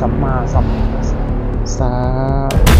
สัมมาสัมพุทธัสสะ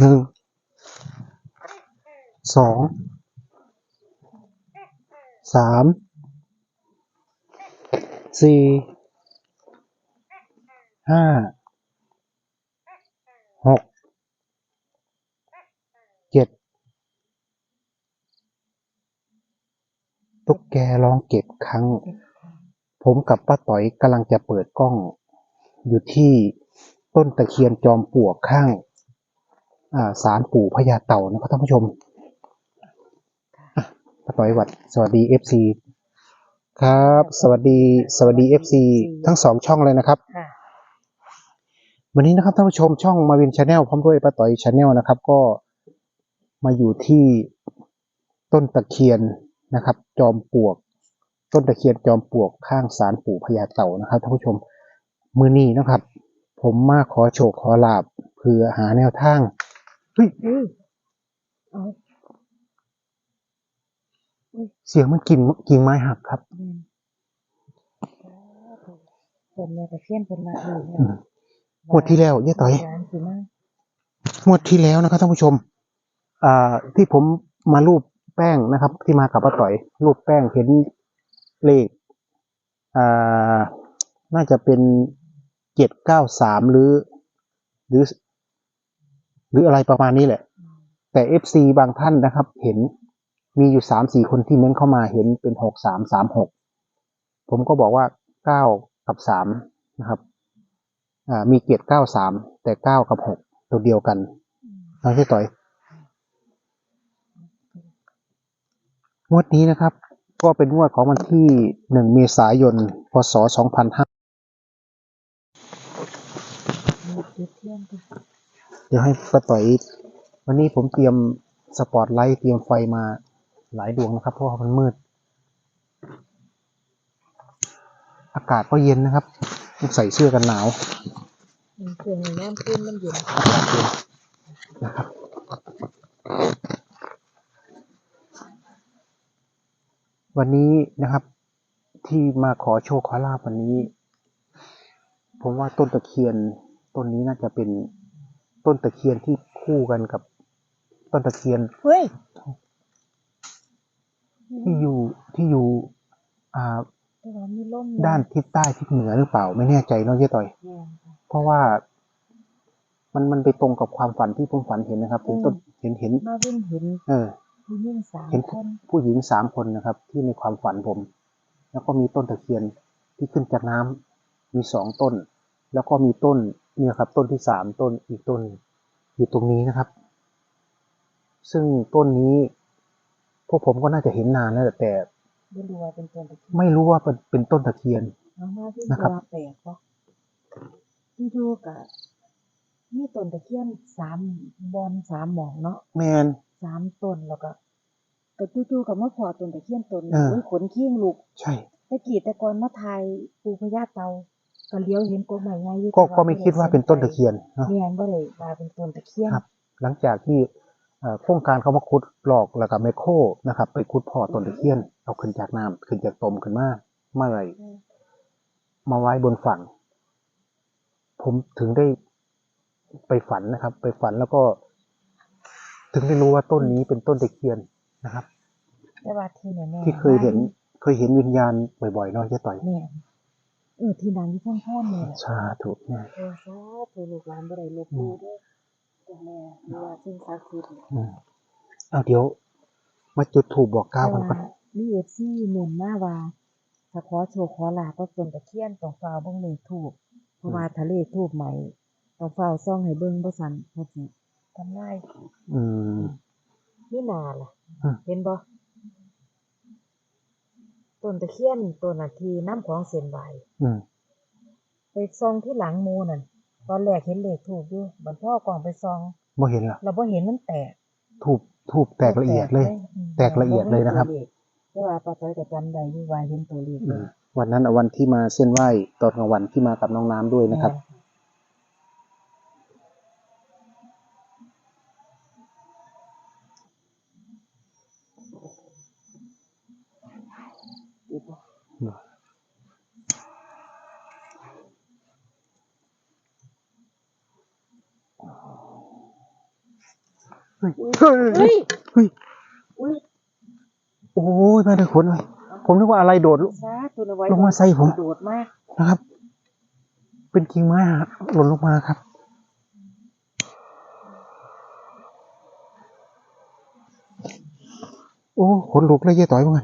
หนึ่งสองสามสี่ห้าหกเจ็ดตุ๊กแกร้องเจ็ดครั้ง ผมกับป้าต๋อยกำลังจะเปิดกล้อง อยู่ที่ต้นตะเคียนจอมปลวกข้าง อ่าศาลปู่พญาเต่านะครับท่านผู้ชมอะป้าต๋อยหวัดสวัสดีเอฟซีครับ สวัสดีสวัสดีเอฟซีทั้งสองช่องเลยนะครับค่ะวันนี้นะครับท่านผู้ชมช่องมาวินชาแนลพร้อมด้วยป้าต๋อยชาแนลนะครับ ก็มาอยู่ที่ต้นตะเคียนนะครับ จอมปลวก ต้นตะเคียนจอมปลวกข้างศาลปู่พญาเต่านะครับท่านผู้ชมมือนี้นะครับ ผมมาขอโชคขอลาบเพื่อหาแนวทาง เฮ้ยเฮ้ยเอาเสียงมันกิ่งกิ่งไม้หักครับเรียนผมเนี่ยแต่เพี้ยนเป็นมาเองอืมงวดที่แล้วเย้ต่อยร้านสิมางวดที่แล้วนะครับท่านผู้ชม อ่า ที่ผมมารูปแป้งนะครับ ที่มากับป้าต่อย รูปแป้งเห็นเลข อ่า น่าจะเป็นเจ็ดเก้าสามหรือ หรือ หรืออะไรประมาณนี้แหละ แต่เอฟซีบางท่านนะครับ เห็นมีอยู่สามสี่คนที่เม้นเข้ามาเห็นเป็นหกสามสามหกผมก็บอกว่าเก้ากับสามนะครับอ่ามีเกียรติเก้าสามแต่เก้ากับหกตัวเดียวกันนะพี่ต่อยงวดนี้นะครับ ก็เป็นงวดของวันที่หนึ่งเมษายน พศสองพันห้ามีจุด เทียนด้วยเดี๋ยวให้ป้าต่อย วันนี้ผมเตรียมสปอตไลท์เตรียมไฟมาหลายดวงนะครับ เพราะว่ามันมืด อากาศก็เย็นนะครับต้องใส่เสื้อกันหนาวมันเครื่องน้ำขึ้นมันเย็นอากาศเย็นนะครับวันนี้นะครับ ที่มาขอโชคขอลาบวันนี้ ผมว่าต้นตะเคียนต้นนี้น่าจะเป็น ต้นตะเคียนที่คู่กันกับ ต้นตะเคียนเฮ้ยที่อยู่ที่อยู่ อ่าแต่ว่ามีลมด้านทิศใต้ทิศเหนือหรือเปล่า ไม่แน่ใจเนาะเจ๊ต่อยแม่นค่ะเพราะว่ามันมันไปตรงกับความฝันที่ผมฝันเห็นนะครับเห็นต้นเห็นเห็นมาวิ่งเห็น เออผู้หญิงสามเห็นคนผู้หญิงสามคนนะครับ ที่ในความฝันผม แล้วก็มีต้นตะเคียนที่ขึ้นจากน้ำมีสองต้น แล้วก็มีต้นเนี่ยครับต้นที่สามต้นอีกต้นอยู่ตรงนี้นะครับ ซึ่งต้นนี้ พวกผมก็น่าจะเห็นนานแล้วแหละแต่ไม่รู้ว่าเป็นต้นตะเคียนไม่รู้ว่าเป็นเป็นต้นตะเคียนเอามาที่นะครับตัวแปลกปะที่ดูกะมีต้นตะเคียนสามบอนสามหมองเนาะแมนสามต้นแล้วก็ก็จู่ๆกับมาพอต้นตะเคียนต้นหเอนึ่งอโอ้ยขนเคียงลูกใช่ตะกี้แต่ก่อนมาถ่ายปูพญาเตา ก็เลี้ยวเห็นกกใหม่ใหญ่อยู่ก็แต่ก็ไม่คิดว่าเป็นต้นตะเคียนเนาะแม่นบ่เลยว่าเป็นต้นตะเคียนครับ หลังจากที่เอ่อโครงการเขามาขุดหลอกแล้วกับไมโครนะครับ ไปขุดพอต้นตะเคียนเอาขึ้นจากน้ำขึ้นจากตมขึ้นมาเมื่อไหรอืมมาไว้บนฝั่ง ผมถึงได้ไปฝันนะครับ ไปฝันแล้วก็ ถึงได้รู้ว่าต้นนี้เป็นต้นตะเคียนนะครับแต่ว่าที่แน่ๆที่เคยเห็นเคยเห็นวิญญาณบ่อยๆเนาะเจ๊ต่อยแม่น เออที่ดังที่พ่อนๆนี่แหละสาธุแม่เออสาธุลูกหลานบ่ได้ลบหลู่เด้อเจ้าแม่หรือว่าสิ่งศักดิ์สิทธิ์อืมเอาเดี๋ยว มาจุดถูกบอกกล่าวกันก่อนมี FC เน้นมาว่าถ้าขอโชคขอลาบก็ต้นตะเคียนต้องฟ้าวเบิ่งเลขทูบเพราะว่าถ้าเลขทูบใหม่ต้องฟ้าวซ่องให้เบิ่งบ่ซั่นเพิ่นสิทำลายอืมนี่นาล่ะอืมเห็นบ่ ต้นตะเคียนต้นนั้นที่น้ำของเส้นไหวอืมไปส่องที่หลังหมูนั่นตอนแรกเห็นเลขถูกอยู่บัดพ่อกล่องไปส่องบ่เห็นละเราบ่เห็นมันแตกถูกถูกแตกละเอียดเลยมแตกละเอียดเลยนะครับแต่ว่าป้าต้อยก็จำได้อยู่ว่าเห็นตัวเลขอืมวันนั้นอะวันที่มาเส้นไหว้ตอนกลางวันที่มากับน้องน้ำด้วยนะครับ เฮ้ยเฮ้ยเฮ้ยอุ้ยโอ้ยมาเลยขนเลยผมนึกว่าอะไรโดดสาธุนะไว้ลงมาใส่ผมโดดมากนะครับ เป็นกิ่งไม้ฮะหล่นลงมาครับโอ้ขนลุกเลยเย่ต่อยมั้ง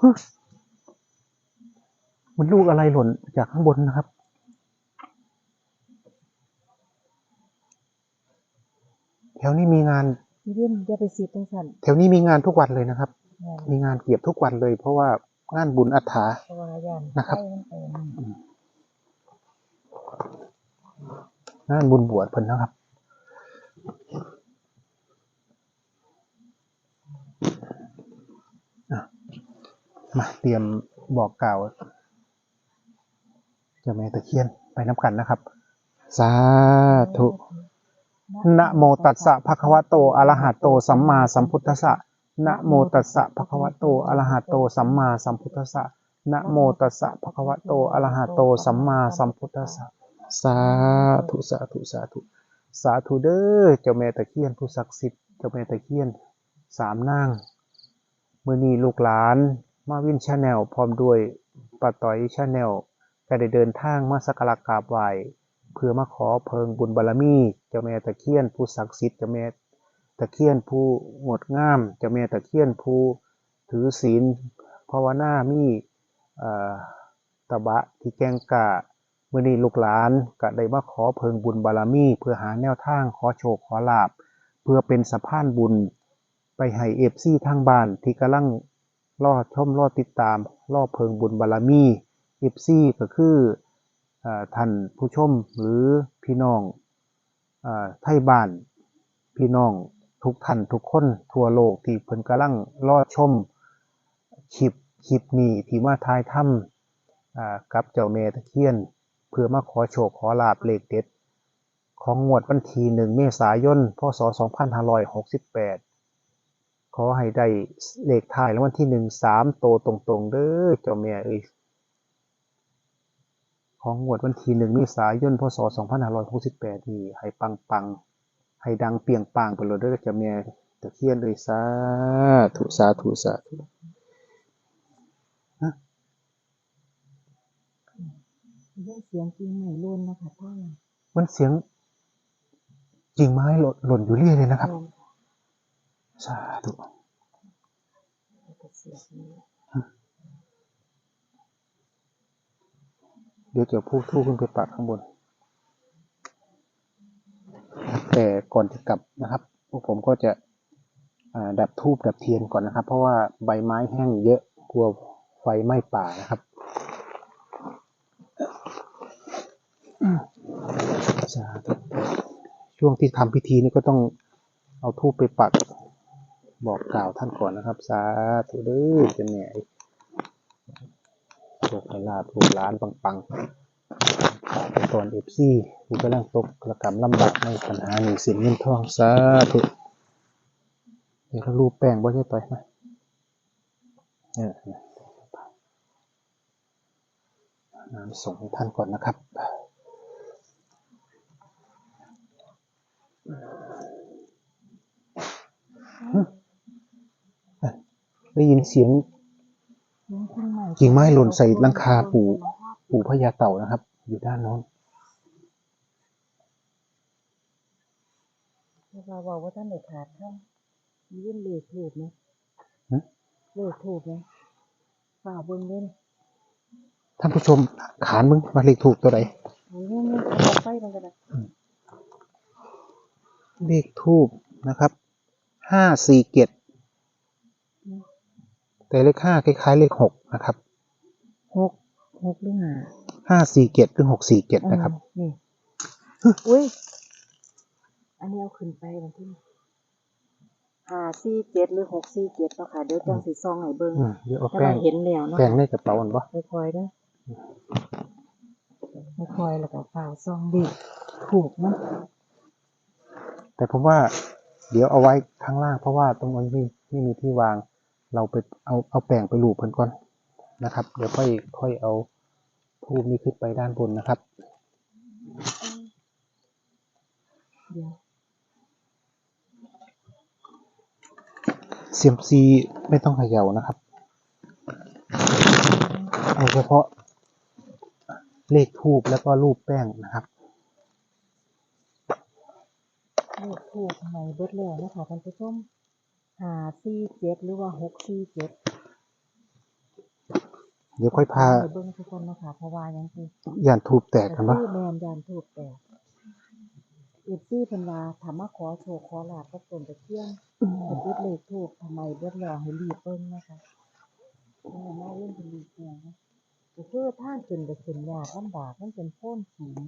ฮึมันลูกอะไรหล่นจากข้างบนนะครับ แถวนี้มีงานพี่เรียนอย่าไปสิจังซั่นแถวนี้มีงานทุกวันเลยนะครับแม่นมีงานเกียบทุกวันเลย เพราะว่างานบุญอัฐาเพราะว่าย่านนะครับไฟมันเป็นงานบุญบวชเพิ่นนะครับอะมาเตรียมบอกกล่าวเจ้าแม่ตะเคียนไปน้ำกันนะครับ สาธุ นะโมตัสสะภะคะวะโตอะระหะโตสัมมาสัมพุทธัสสะนะโมตัสสะภะคะวะโตอะระหะโตสัมมาสัมพุทธัสสะนะโมตัสสะภะคะวะโตอะระหะโตสัมมาสัมพุทธัสสะสาธุสาธุสาธุสาธุเด้อเจ้าแม่ตะเคียนผู้ศักดิ์สิทธิ์เจ้าแม่ตะเคียนสามนางมื้อนี้ลูกหลานมาวินชาแนลพร้อมด้วยป้าต้อยชาแนลก็ได้เดินทางมาสักการะกราบไหว้ เพื่อมาขอเพิงบุญบารมีเจ้าแม่ตะเคียนผู้ศักดิ์สิทธิ์เจ้าแม่ตะเคียนผู้งดงามเจ้าแม่ตะเคียนผู้ถือศีลภาวนามีเอ่อตะบะที่แกงกะมื่อนี้ลูกหลานก็ได้มาขอเพิงบุญบารมี เพื่อหาแนวทางขอโชคขอลาบเพื่อเป็นสะพานบุญ ไปให้เอฟซีทางบ้านที่กำลังรอชมรอติดตามรอเพิงบุญบารมีเอฟซีก็คือ ท่านผู้ชมหรือพี่น้องไทยบ้านพี่น้องทุกท่านทุกคนทั่วโลกที่เพิ่นกำลังรอชมคลิปคลิปนี้ที่มาทายถ้ำกับเจ้าแม่ตะเคียน เพื่อมาขอโชคขอลาบเลขเด็ด ของงวดวันที่หนึ่งเมษายนพศ 2568 ขอให้ได้เลขท้ายแล้ววันที่หนึ่งสามโตตรงๆเด้อเจ้าแม่เอ้ย ของงวดวันที่หนึ่งเมษายนพศ2568นี่ให้ปังๆให้ดังเปรียงปางไปเลยเด้อเจ้าแม่ตะเคียนเอ้ยสาธุสาธุสาธุได้เสียงจริงใหม่ล้วนนะคะท่านมันเสียงกิ่งไม้หล่นหล่นอยู่เรื่อยเลยนะครับแม่นสาธุ แล้วก็เสียงนี้ เดี๋ยวจะพูดทู่ขึ้นไปปักข้างบน แต่ก่อนจะกลับนะครับ พวกผมก็จะดับทูบดับเทียนก่อนนะครับ เพราะว่าใบไม้แห้งเยอะกลัวไฟไหม้ป่านะครับช่วงที่ทำพิธีนี่ก็ต้องเอาทูบไปปักบอกกล่าวท่านก่อนนะครับ สาธุเด้อจะแหน่ โชคให้ลาภลูกหลานปังๆไปก่อนเอฟซีผู้กำลังตกกระกำลำบากในปัญหาหนี้สินเงินทองสาธุเดี๋ยวเขารูปแป้งบ่ใช่ต่อยมาเออส่งให้ท่านก่อนนะครับได้ยินเสียง กิ่งไม้หล่นใส่หลังคาปู่ปู่พญาเต่านะครับ อยู่ด้านโน้นเราบอกว่าท่านเด็ดขาดเข้ายื่นเลขถูกไหมหึเลขถูกไหมฝ่าเบิ้งเล่นท่านผู้ชมขานมึงมาเลขถูกตัวไหนโอ้ยเนี่ยเนี่ยเอาไฟมันกันนะเลขทูบนะครับ ห้าสี่เจ็ด แต่เลขห้าคล้ายๆ เลขหกนะครับหกหกหรือห้าห้าสี่เจ็ดหรือหกสี่เจ็ดนะครับเออนี่อุ้ยอันนี้เอาขึ้นไปวันที่ห้าสี่เจ็ดหรือหกสี่เจ็ดเนาะค่ะเดี๋ยวจังสีซองให้เบิ้งอืมเดี๋ยวเอาถ้าแป้เรางเห็นแล้วเนาะแป้งในกระเป๋าอันวะค่อยๆเด้อค่อยๆแล้วก็ฝ่าซองดิถูกเนาะแต่ผมว่า เดี๋ยวเอาไว้ข้างล่างเพราะว่าตรงนั้นไม่ไม่มีที่วาง เราไปเอาเอาแป้งไปลูบเพิ่นก่อนนะครับ เดี๋ยวค่อยค่อยเอาทูบนี้ขึ้นไปด้านบนนะครับเดี๋ยมซีไม่ต้องเขย่านะครับ เอาเฉพาะเลขทูบแล้วก็รูปแป้งนะครับเลขถูกใหม่เบิดแล้วนะคะท่านผู้ชม ห้าสี่เจ็ดหรือว่าหกสี่เจ็ดเดี๋ยวค่อยพาให้เบิ้งทุกคนเนาะคะเพราะว่ายังคือย่านทูบแตกกันแต่วะคือแมนยานถูกแต่เอฟซีเป็นว่าถามมาขอโชว์ขอลาบก็ตนตะเคียนเป็นเบิดเลขถูกทำไมเบิดแล้วให้รีบเบิ้งนะคะนี่มาเล่นเป็นรีบแงนะก็คือทางขึ้นก็ขึ้นยากลำบากมันเป็นโพ้นสูง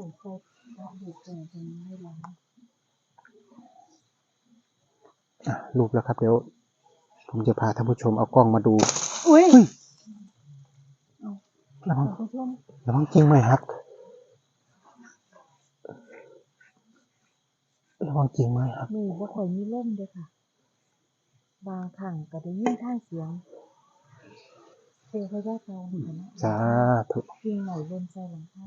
ผมใส่พระเด็กแก่ตรงนี้ไม่ร้อนอะรูปแล้วครับ เดี๋ยว ผมจะพาท่านผู้ชมเอากล้องมาดูอุ้ยเฮ้ยระวังท่านผู้ชมระวังจริงไหมครับระวังจริงไหมครับนี่บ่ค่อยมีลมเด้อค่ะ บางครั้งก็ได้ยินทางเสียงเตะพยาเตาเหมือนกันนะสาธุกิ่งไหนบนใส่หลังคา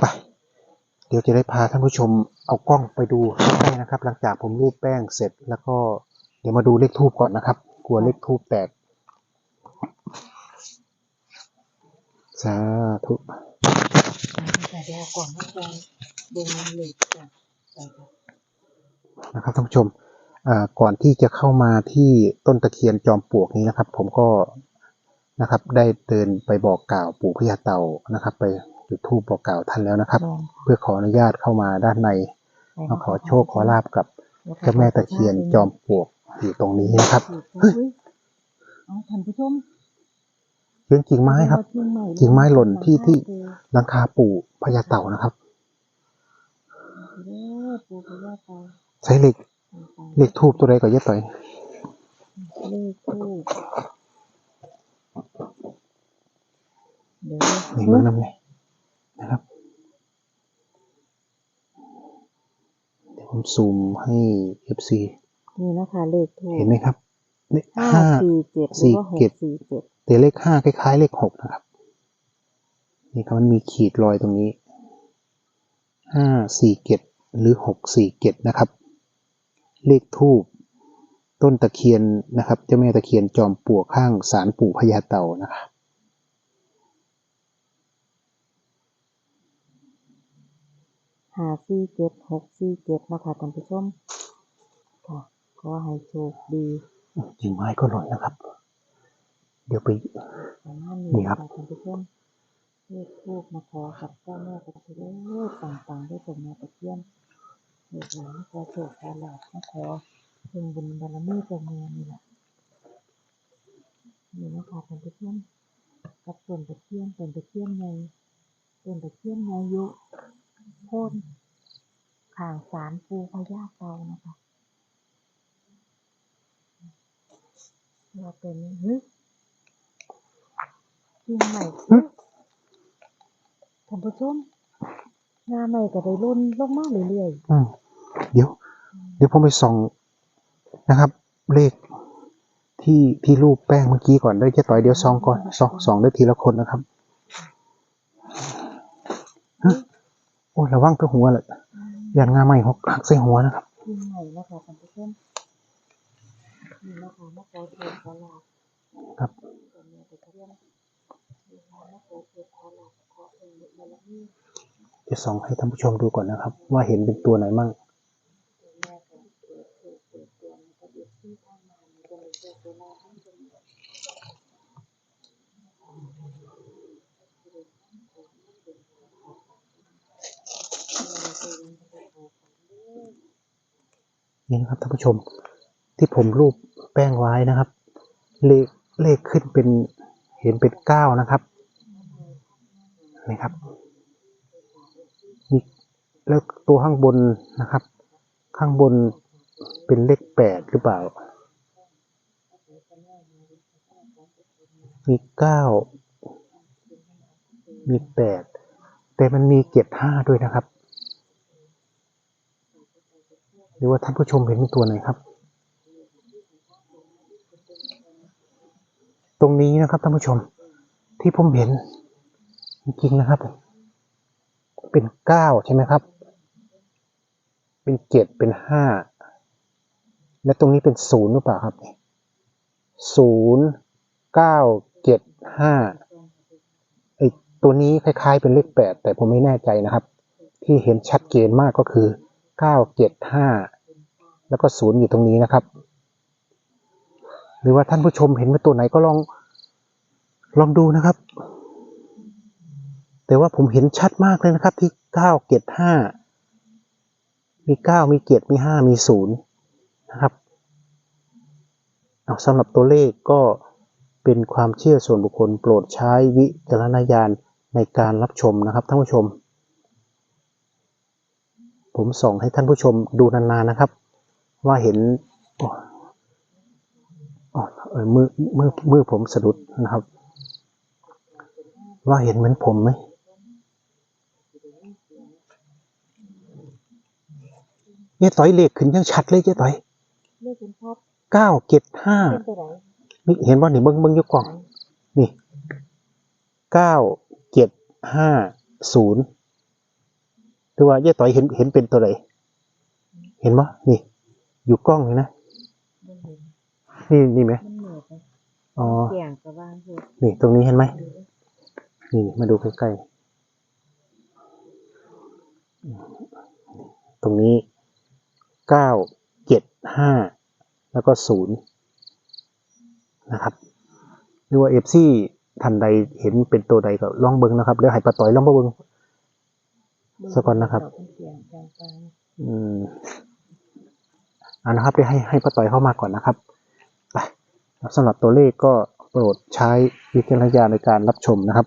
ไป เดี๋ยวจะได้พาท่านผู้ชมเอากล้องไปดูใกล้ๆนะครับ หลังจากผมรูปแป้งเสร็จแล้วก็เดี๋ยวมาดูเลขทูบก่อนนะครับ กลัวเลขทูบแตก สาธุแต่เดี๋ยวก่อนว่าจะเบิ่งเหล็กจ้ะไปค่ะนะครับท่านผู้ชมก่อนที่จะเข้ามาที่ต้นตะเคียนจอมปลวกนี้นะครับ ผมก็นะครับได้เดินไปบอกกล่าวปู่พญาเต่านะครับ ไป จุดธูปบอกกล่าวท่านแล้วนะครับลองเพื่อขออนุญาตเข้ามาด้านในไปมาขอโชคขอลาบกับเจ้าแม่ตะเคียนจอมปลวกอยู่ตรงนี้นะครับเฮ้ยเอาท่านผู้ชมเรื่องกิ่งไม้ครับกิ่งไม้หล่นที่ที่หลังคาปู่พญาเต่านะครับเด้อปู่พญาเตาใช้เหล็กเหล็กทูบตัวใดก็เยอะต่อยเลขทูบเดี๋ยวนี่เมืองน้ำเลย นะครับ เดี๋ยวผมซูมให้ FC นี่นะคะเลขทูบเห็นไหมครับเลขห้าห้าสี่เจ็ดหสี่รือว่าหกเจ็ดสี่เจ็ดแต่เลขห้าคล้าย ๆ เลขหกนะครับ นี่ครับมันมีขีดรอยตรงนี้ห้าสี่เจ็ดหรือหกสี่เจ็ดนะครับ เลขทูบต้นตะเคียนนะครับเจ้าแม่ตะเคียนจอมปลวกข้างศาลปู่พญาเต่านะครับาสี่เจ็ดหกสี่เจ็ดนะคะท่านผู้ชมค่ะขอให้โชคดีกิ่งไม้ก็หล่นนะครับ เดี๋ยวไป ประมาณนี่นี้ครับค่ะท่านผู้ชมเลขทูบมาขอกับเจ้าแม่ตะเคียนเลขต่างๆด้วยตัวแม่ตะเคียนเลขหลานขอโชคขอลาภมาขอเพิ่งบุญบารมีเจ้าแม่นี่แหละนี่นะคะท่านผู้ชมกับต้นตะเคียนต้นตะเคียนใหญ่ต้นตะเคียนใหญ่อายุ โค่นข้างศาลปูพญาเตานะคะเราเป็นเฮ้ยจริงไหมเฮ้ยท่านผู้ชมงาใหม่ก็ได้รุ่นลงมากเรื่อยอืมเดี๋ยว เดี๋ยวผมไปส่องนะครับ เลขที่ที่รูปแป้งเมื่อกี้ก่อนได้เจ๊ต่อยเดี๋ยวซองก่อนซองสองได้ทีละคนนะครับฮะโอ้ยระวังตัวหัวเลยยันงาใหม่หกหักใส่หัวนะครับๆปีใหม่นะคะท่านผู้ชมนี่นะคะมาขอโชคขอลาบครับตัวแม่ตะเคียนนี่นะคะมาขอโชคขอลาบขอเองบารมีจะส่องให้ท่านผู้ชมดูก่อนนะครับ ว่าเห็นเป็นตัวไหนมั่งตัวแม่ก็เกิดเกิดเกิดเกิดแล้วก็เด็กที่ข้างมามันจะมีโชคตัวลาภให้เนี่นะครับท่านผู้ชมที่ผมรูปแป้งไว้นะครับ เลขเลขขึ้นเป็นเห็นเป็นเก้านะครับนี่ครับมีแล้วตัวข้างบนนะครับ ข้างบนเป็นเลขแปดหรือเปล่า มีเก้ามีแปดแต่มันมีเจ็ดห้าด้วยนะครับ หรือว่าท่านผู้ชมเห็นเป็นตัวไหนครับ ตรงนี้นะครับท่านผู้ชมที่ผมเห็นจริงๆนะครับ เป็นเก้าใช่ไหมครับ เป็นเจ็ดเป็นห้าและตรงนี้เป็นศูนย์หรือเปล่าครับศูนย์เก้าเจ็ดห้าไอตัวนี้คล้ายๆเป็นเลขแปดแต่ผมไม่แน่ใจนะครับ ที่เห็นชัดเจนมากก็คือ เก้าเจ็ดห้าแล้วก็ศูนย์อยู่ตรงนี้นะครับ หรือว่าท่านผู้ชมเห็นเป็นตัวไหนก็ลองลองดูนะครับ แต่ว่าผมเห็นชัดมากเลยนะครับที่เก้าเจ็ดห้ามีเก้ามีเจ็ดมีห้ามีศูนย์นะครับเอาสำหรับตัวเลขก็เป็นความเชื่อส่วนบุคคลโปรดใช้วิจารณญาณในการรับชมนะครับท่านผู้ชม ผมส่องให้ท่านผู้ชมดูนานๆนะครับ ว่าเห็นอ๋ออ๋อเออมือมือมือผมสะดุดนะครับ ว่าเห็นเหมือนผมไหมเจ๊ต่อยเลขขึ้นยังชัดเลยเจ๊ต่อยเลขเป็นพัดเก้าเจ็ดห้าเป็นตัวไหนนี่เห็นว่านี่เบิ้งเบิ้งอยกกล่อง นี่เก้าเจ็ดห้าศูนย์ คือว่าเจ๊ต่อยเห็นเห็นเป็นตัวไหนเห็นปะนี่ อยู่กล้องเลยนะไม่เห็นนี่นี่ไหมมันเหนื่อยไปอ๋อแก่งกระวางคือนี่ตรงนี้เห็นไหมนี่มาดูใกล้ๆตรงนี้เก้าเจ็ดห้าแล้วก็ศูนย์นะครับหรือว่าเอฟซีทันใดเห็นเป็นตัวใดก็ลองเบิ้งนะครับเดี๋ยวให้ปะต่อยลองมาเบิ้ง สักก่อนนะครับเป็นเสียงกลางกลางอืมเอ่านะครับเดี๋ยวให้ให้ปะต่อยเข้ามาก่อนนะครับไปสำหรับตัวเลขก็โปรดใช้วิจารณญาณในการรับชมนะครับ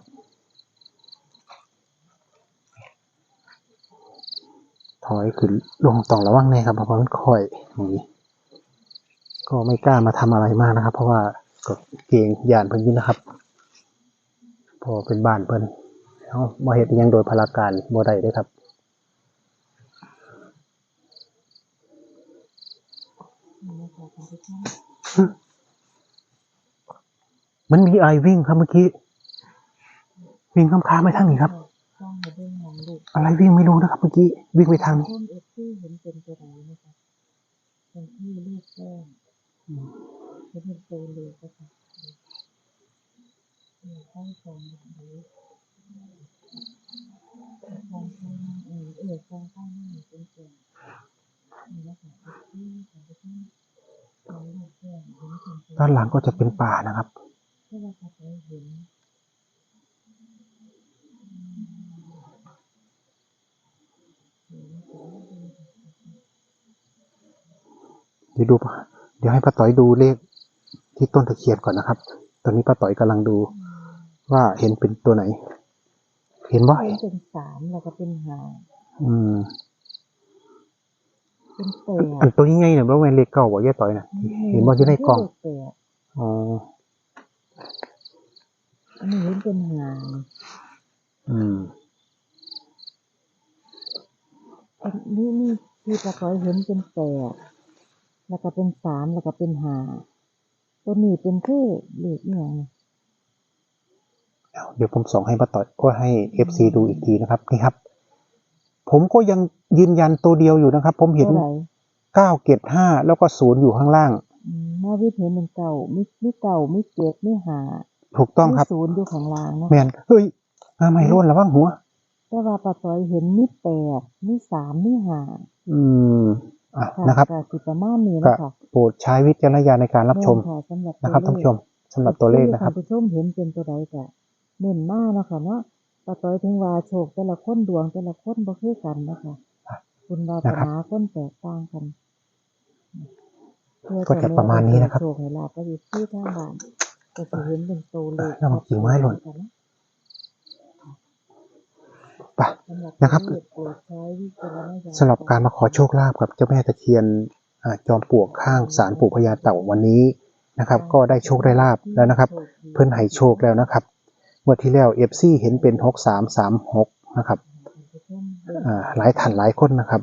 ถอยขึ้นลงต้องระวังแน่ครับเพราะว่ามันค่อยอย่างนี้ก็ไม่กล้ามาทำอะไรมากนะครับ เพราะว่าก็เกรงยานเพิ่นอยินนะครับ พอเป็นบ้านเพิ่น เอามาเฮ็ดอิหยังโดยพลาการบ่ได้ด้อครับ มันมีไอวิ่งครับเมื่อกี้ วิ่งข้ามค้าไปทางนี้ครับ อะไรวิ่งไม่รู้นะครับ เมื่อกี้วิ่งไปทางนี้เป็นตัวไหนนะคะเป็นที่ลูกแก้มเห็นเป็นตัวเล็กนะคะเนี่ยข้างสองแบบ นี้ข้างข้างเออเออข้างข้างนี่เป็นตัวนี่นะคะเอฟซีของที่ด้านหลังก็จะเป็นป่านะครับเดี๋ยวดูปะเดี๋ยวให้ป้าต่อยดูเลขที่ต้นตะเคียนก่อนนะครับ ตอนนี้ป้าต่อยกำลังดูว่าเห็นเป็นตัวไหน เห็นว่าเห็นเป็นสามแล้วก็เป็นห้าอืมเป็นแปอันดตัวนี้ไงเนี่ยว่าแมนเลขเก่าบ่ย่าต่อยนะเห็นว่าอยู่ในกล่องแปดอ๋ออันนี้เห็นเป็นห้าอืมที่ปลาต้อยเห็นเป็นแปดแล้วก็เป็นสามแล้วก็เป็นห้าตัวนี้เป็นคือเลขอหย่าง เอาเดี๋ยวผมส่งให้ป้าต่อยก็ให้เอฟซีดูอีกทีนะครับนี่ครับ ผมก็ยังยืนยันตัวเดียวอยู่นะครับ ผมเห็นตัวไหนเก้าเกตห้าแล้วก็ศูนย์อยู่ข้างล่างอืมมาวิทย์เห็นเป็นเก่ามีมีเก่ามีเจ็ดมีห้าถูกต้องครับมีศูนย์อยู่ข้างล่างเนาะแมนเฮ้ยมาไม่ร่วนระวังหัวแต่ว่าปลาต้อยเห็นมีแปดมีสามมีห้าอืมอะค่ะนะครับก็สิประมาณนี้ก็นะคะโปรดใช้วิจารณญาณในการรับชมแม่นค่ะสำหรับนะครับท่านผู้ชมสำหรับตัวเลขนะครับท่านผู้ชมเห็นเป็นตัวใดก็ เน้นมากเนาะคะเนาะปลาต้อยถึงว่าโชคแต่ละคนดวงแต่ละคนบ่คือกันนะคะคุณวาสนาคนแตกต่างกันเพื่อก็จะประมาณนี้นะครับโชคให้ลาบก็อยู่ที่ทางบ้านก็จะเห็นเป็นตัวเลขแล้วมันกิ่งไม้หล่นกันเนาะไปสำหรับนะครับตัวเลขโปรดใช้วิจารณญาณสำหรับการมาขอโชคลาภกับเจ้าแม่ตะเคียนอ่าจอมปลวกข้างศาลปู่พญาเต่าวันนี้นะครับ ก็ได้โชคได้ลาบแล้วนะครับ เพิ่นให้โชคแล้วนะครับง วดที่แล้วเอฟซีเห็นเป็นหกสามสามหกนะครับหลายท่านหลายคนนะครับ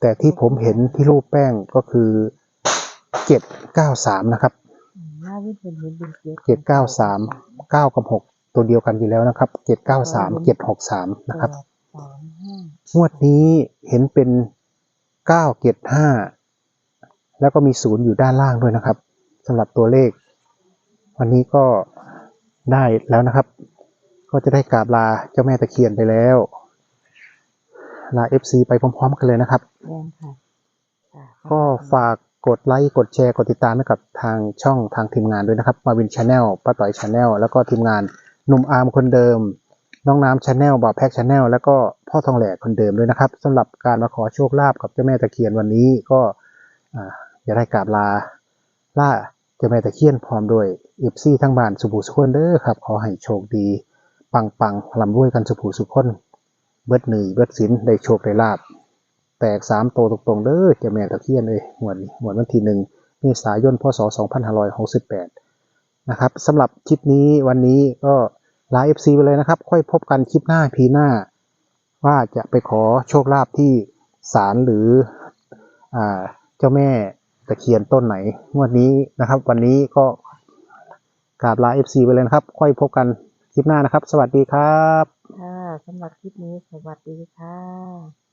แต่ที่ผมเห็นที่รูปแป้งก็คือเจ็ดเก้าสามนะครับเป็นเห็นเป็นเจ็ดเก้าสามเก้ากับหกตัวเดียวกันอยู่แล้วนะครับเจ็ดเก้าสามเจ็ดหกสามนะครับห้างวดนี้เห็นเป็นเก้าเจ็ดห้าแล้วก็มีศูนย์อยู่ด้านล่างด้วยนะครับสำหรับตัวเลข วันนี้ก็ ได้แล้วนะครับ ก็จะได้กราบลาเจ้าแม่ตะเคียนไปแล้ว ลา FC ไปพร้อม ๆ กันเลยนะครับแม่นค่ะค่ะก็ฝากกดไลค์กดแชร์กดติดตามให้กับทางช่องทางทีมงานด้วยนะครับมาวินชาแนลป้าต่อยชาแนลแล้วก็ทีมงานหนุ่มอาร์มคนเดิม น้องน้ำชาแนลบ่าวแพ็กชาแนลแล้วก็พ่อทองแหลกคนเดิมด้วยนะครับสำหรับการมาขอโชคลาภกับเจ้าแม่ตะเคียนวันนี้ก็อ่าจะได้กราบลาล่าเจ้าแม่ตะเคียนพร้อมด้วย อีฟซี่ทั้งบ้านสุภูสุขคนเด้อครับ ขอให้โชคดี ปังปังลำรวยกันสุภูสุขคนเบิดหนึ่งเบิดสินได้โชคได้ลาบ แตกสามโตตรงๆเด้อเจ้าแม่ตะเคียนเลยหมวดนี้หมวดวันที่หนึ่งเมษายนพศ 2568 นะครับสำหรับคลิปนี้วันนี้ก็ลา FC ไปเลยนะครับ ค่อยพบกันคลิปหน้าพีหน้า ว่าจะไปขอโชคลาภที่ศาลหรืออเจ้าแม่ตะเคียนต้นไหนงวดนี้นะครับ วันนี้ก็ กราบลา FC ไปเลยนะครับ ค่อยพบกันคลิปหน้านะครับ สวัสดีครับ ค่ะสำหรับคลิปนี้สวัสดีค่ะ